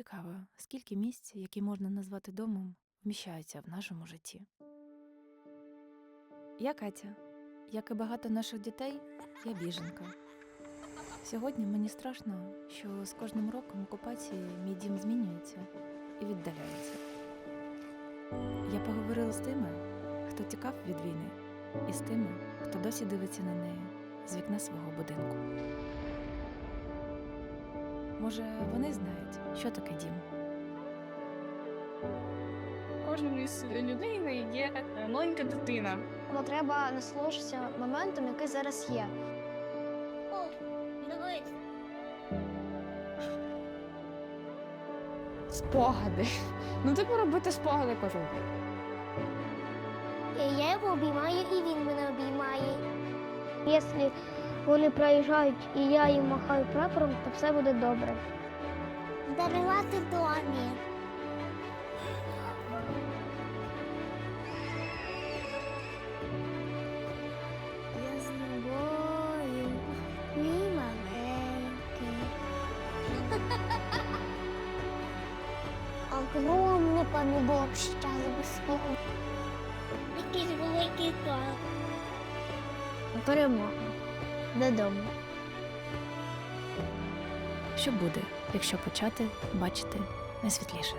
цікаво, скільки місць, які можна назвати домом, вміщаються в нашому житті. Я Катя. Як і багато наших дітей, я біженка. Сьогодні мені страшно, що з кожним роком окупації мій дім змінюється і віддаляється. Я поговорила з тими, хто тікав від війни, і з тими, хто досі дивиться на неї з вікна свого будинку. Може, вони знають, що таке дім. Кожному із людей є е, маленька дитина. Бо треба насолоджуватися моментом, який зараз є. О, дивись. Спогади. Ну, типу робити спогади кожен я його обіймаю, і він мене обіймає. Якщо вони проїжджають і я їм махаю прапором, то все буде добре. Дарувати домі. Я з тобою, мій маленький. Огромний помідор щас безпеку. Якийсь великий так. Перемога. Додому. Що буде, якщо почати бачити найсвітліше?